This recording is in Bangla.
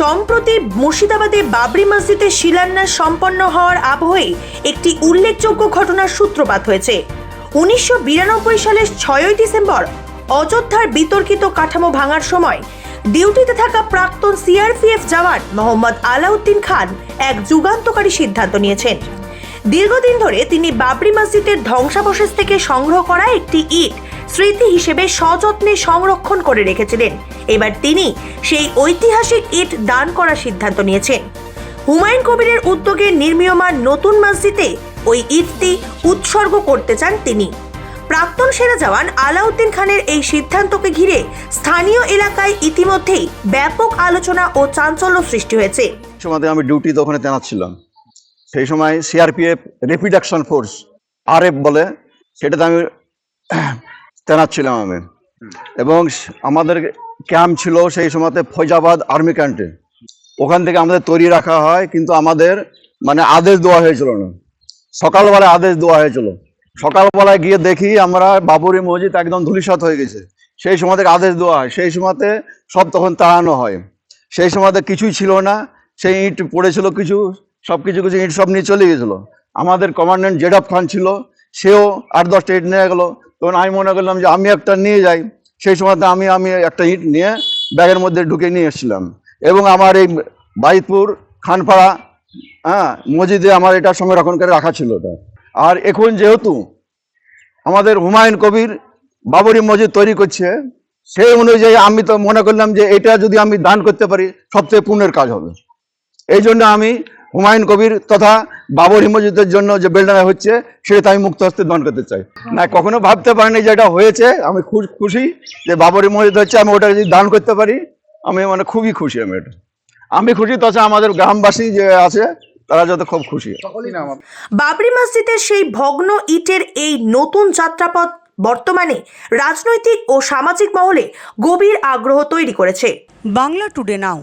সম্প্রতি মুর্শিদাবাদে বাবরি মসজিদে শিলান্যাস সম্পন্ন হওয়ার আবহে একটি উল্লেখযোগ্য ঘটনার সূত্রপাত হয়েছে। উনিশশো বিরানব্বই সালের ছয়ই ডিসেম্বর অযোধ্যার বিতর্কিত কাঠামো ভাঙার সময় ডিউটিতে থাকা প্রাক্তন সিআরপিএফ জওয়ান মোহাম্মদ আলাউদ্দিন খান এক যুগান্তকারী সিদ্ধান্ত নিয়েছেন। দীর্ঘদিন ধরে তিনি বাবরি মসজিদের ধ্বংসাবশেষ থেকে সংগ্রহ করা একটি ইট স্মৃতি হিসেবে সযত্নে সংরক্ষণ করে রেখেছিলেন। এবার তিনি সেই ঐতিহাসিক ইট দান করার সিদ্ধান্ত নিয়েছেন। হুমায়ুন কবিরের উদ্যোগে নির্মীয়মান নতুন মসজিদে ওই ইটটি উৎসর্গ করতে চান তিনি। প্রাক্তন সেনা জওয়ান আলাউদ্দিন খানের এই সিদ্ধান্তকে ঘিরে স্থানীয় এলাকায় ইতিমধ্যেই ব্যাপক আলোচনা ও চাঞ্চল্য সৃষ্টি হয়েছে। আমি ডিউটি ওখানে তেনাত ছিলাম সেই সময় CRPF rapid action force RF বলে, সেটাতে আমি তেনাত ছিলাম আমি। এবং আমাদের ক্যাম্প ছিল সেই সময়তে ফৈজাবাদ আর্মি ক্যাম্পে ওখান থেকে আমাদের তৈরি রাখা হয়, কিন্তু আমাদের মানে আদেশ দেওয়া হয়েছিল না। সকালবেলায় আদেশ দেওয়া হয়েছিল। সকালবেলায় গিয়ে দেখি আমরা বাবুরি মসজিদ একদম ধূলিসাৎ হয়ে গেছে। সেই সময় থেকে আদেশ দেওয়া হয়। সেই সময়তে সব তখন তাড়ানো হয়। সেই সময়তে কিছুই ছিল না। সেই ইট পড়েছিল কিছু সব কিছু কিছু ইট সব নিয়ে চলে গেছিল। আমাদের কমান্ড্যান্ট জেডাব খান ছিল, সেও আট দশটা ইট নিয়ে গেলো। তখন আমি মনে করলাম যে আমি একটা নিয়ে যাই। সেই সময়তে আমি আমি একটা ইট নিয়ে ব্যাগের মধ্যে ঢুকে নিয়ে এসেছিলাম। এবং আমার এই বাইতপুর, খানপাড়া হ্যাঁ মসজিদে আমার এটা সংরক্ষণ করে রাখা ছিল ওটা আর এখন যেহেতু আমাদের হুমায়ুন কবির বাবরি মসজিদ তৈরি করছে, সেই অনুযায়ী আমি তো মনে করলাম যে এটা যদি আমি দান করতে পারি, সবচেয়ে পুণ্যের কাজ হবে। এই জন্য আমি হুমায়ুন কবির তথা বাবরি মসজিদের জন্য যে বেলডানা হচ্ছে সেটা আমি মুক্ত হস্তে দান করতে চাই। না কখনো ভাবতে পারিনি যে এটা হয়েছে। আমি খুব খুশি যে বাবরি মসজিদ হচ্ছে আমি ওটা যদি দান করতে পারি আমি মানে খুবই খুশি আমি এটা। আমি খুশি তথা আমাদের গ্রামবাসী যে আছে তারা যাতে খুব খুশি। বাবরি মসজিদের সেই ভগ্ন ইটের এই নতুন যাত্রাপথ বর্তমানে রাজনৈতিক ও সামাজিক মহলে গভীর আগ্রহ তৈরি করেছে। Bangla today now.